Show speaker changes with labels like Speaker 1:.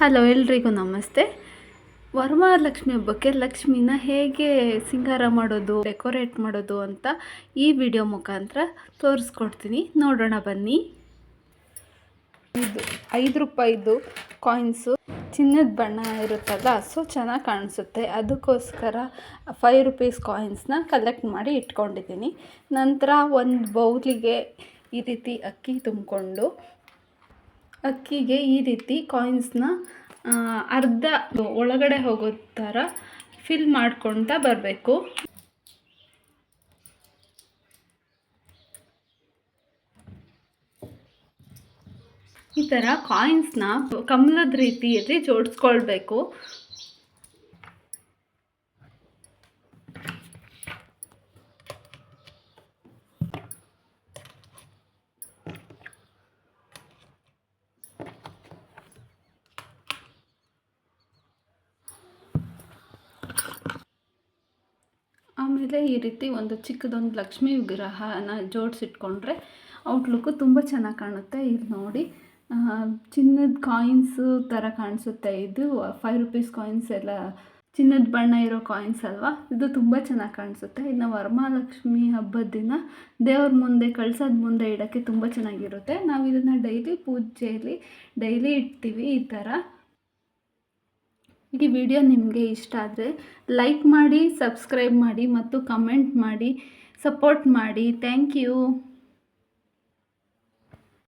Speaker 1: Hello ಎಲ್ರಿಗೂ ನಮಸ್ತೆ. ವರಮಹಾಲಕ್ಷ್ಮಿ ಹಬ್ಬಕ್ಕೆ ಲಕ್ಷ್ಮಿನ ಹೇಗೆ ಸಿಂಗಾರ ಮಾಡೋದು, ಡೆಕೋರೇಟ್ ಮಾಡೋದು ಅಂತ ಈ ವಿಡಿಯೋ ಮುಖಾಂತರ ತೋರಿಸ್ಕೊಡ್ತೀನಿ. ನೋಡೋಣ ಬನ್ನಿ. ಇದು ಐದು ರೂಪಾಯಿದು ಕಾಯಿನ್ಸು ಚಿನ್ನದ ಬಣ್ಣ ಇರುತ್ತಲ್ಲ ಸೊ ಚೆನ್ನಾಗಿ ಕಾಣಿಸುತ್ತೆ. ಅದಕ್ಕೋಸ್ಕರ ಫೈವ್ ರುಪೀಸ್ ಕಾಯಿನ್ಸ್ನ ಕಲೆಕ್ಟ್ ಮಾಡಿ ಇಟ್ಕೊಂಡಿದ್ದೀನಿ. ನಂತರ ಒಂದು ಬೌಲಿಗೆ ಈ ರೀತಿ ಅಕ್ಕಿ ತುಂಬಿಕೊಂಡು ಅಕ್ಕಿಗೆ ಈ ರೀತಿ ಕಾಯಿನ್ಸ್ನ ಅರ್ಧ ಒಳಗಡೆ ಹೋಗೋ ಥರ ಫಿಲ್ ಮಾಡ್ಕೊಳ್ತಾ ಬರಬೇಕು. ಈ ಥರ ಕಾಯಿನ್ಸ್ನ ಕಮಲದ ರೀತಿಯಲ್ಲಿ ಜೋಡಿಸ್ಕೊಳ್ಬೇಕು. ಆಮೇಲೆ ಈ ರೀತಿ ಒಂದು ಚಿಕ್ಕದೊಂದು ಲಕ್ಷ್ಮೀ ವಿಗ್ರಹನ ಜೋಡಿಸಿಟ್ಕೊಂಡ್ರೆ ಔಟ್ಲುಕ್ಕು ತುಂಬ ಚೆನ್ನಾಗಿ ಕಾಣುತ್ತೆ. ಇಲ್ಲಿ ನೋಡಿ. ಚಿನ್ನದ ಕಾಯಿನ್ಸು ಥರ ಕಾಣಿಸುತ್ತೆ ಇದು. ಫೈವ್ ರುಪೀಸ್ ಕಾಯಿನ್ಸ್ ಎಲ್ಲ, ಚಿನ್ನದ ಬಣ್ಣ ಇರೋ ಕಾಯಿನ್ಸ್ ಅಲ್ವಾ? ಇದು ತುಂಬ ಚೆನ್ನಾಗಿ ಕಾಣಿಸುತ್ತೆ. ಇನ್ನು ವರಮಹಾಲಕ್ಷ್ಮಿ ಹಬ್ಬದ ದಿನ ದೇವ್ರ ಮುಂದೆ, ಕಳ್ಸೋದ ಮುಂದೆ ಇಡೋಕ್ಕೆ ತುಂಬ ಚೆನ್ನಾಗಿರುತ್ತೆ. ನಾವು ಇದನ್ನು ಡೈಲಿ ಪೂಜೆಯಲ್ಲಿ ಡೈಲಿ ಇಡ್ತೀವಿ ಈ ಥರ ಈ ವಿಡಿಯೋ ನಿಮಗೆ ಇಷ್ಟ ಆದರೆ ಲೈಕ್ ಮಾಡಿ ಸಬ್ಸ್ಕ್ರೈಬ್ ಮಾಡಿ ಮತ್ತು ಕಮೆಂಟ್ ಮಾಡಿ ಸಪೋರ್ಟ್ ಮಾಡಿ. Thank you